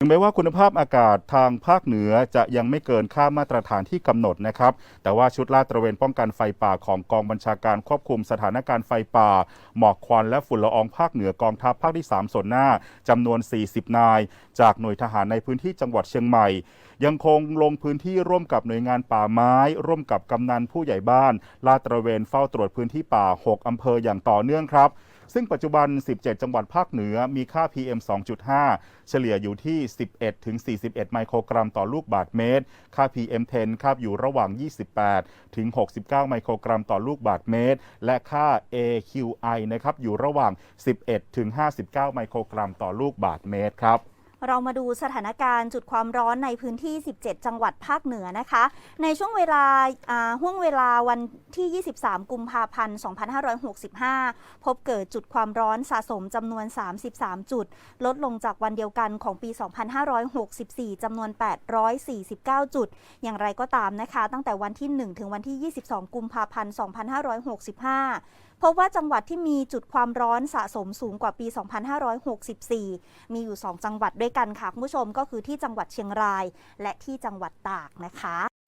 ถึงแม้ว่าคุณภาพอากาศทางภาคเหนือจะยังไม่เกินค่ามาตรฐานที่กำหนดนะครับ แต่ว่าชุดลาดตระเวนป้องกันไฟป่าของกองบัญชาการควบคุมสถานการณ์ไฟป่า หมอกควันและฝุ่นละอองภาคเหนือกองทัพภาคที่ 3 ส่วนหน้าจำนวน 40 นาย จากหน่วยทหารในพื้นที่จังหวัดเชียงใหม่ ยังคงลงพื้นที่ร่วมกับหน่วยงานป่าไม้ ร่วมกับกำนันผู้ใหญ่บ้าน ลาดตระเวนเฝ้าตรวจพื้นที่ป่า 6 อำเภออย่างต่อเนื่องครับ ซึ่งปัจจุบัน 17 จังหวัดภาคเหนือมีค่า PM 2.5 เฉลี่ยอยู่ที่ 11ถึง41 ไมโครกรัมต่อลูกบาศก์เมตร ค่า PM 10ครับอยู่ระหว่าง 28ถึง69 ไมโครกรัมต่อลูกบาศก์เมตร และค่า AQI นะครับอยู่ระหว่าง 11ถึง59 ไมโครกรัมต่อลูกบาศก์เมตรครับ เรามาดูสถานการณ์จุดความร้อนในพื้นที่ 17 จังหวัดภาคเหนือนะคะ ในช่วงเวลาห่วงเวลาวันที่ 23 กุมภาพันธ์ 2565 พบเกิดจุดความร้อนสะสมจำนวน 33 จุด ลดลงจากวันเดียวกันของปี 2564 จำนวน 849 จุด อย่างไรก็ตามนะคะ ตั้งแต่วันที่ 1 ถึงวันที่ 22 กุมภาพันธ์ 2565 พบว่าจังหวัดที่มีจุดความร้อนสะสมสูงกว่าปี 2564 มีอยู่ 2 จังหวัดด้วยกันค่ะคุณผู้ชมก็คือที่จังหวัดเชียงราย และที่จังหวัดตากนะคะ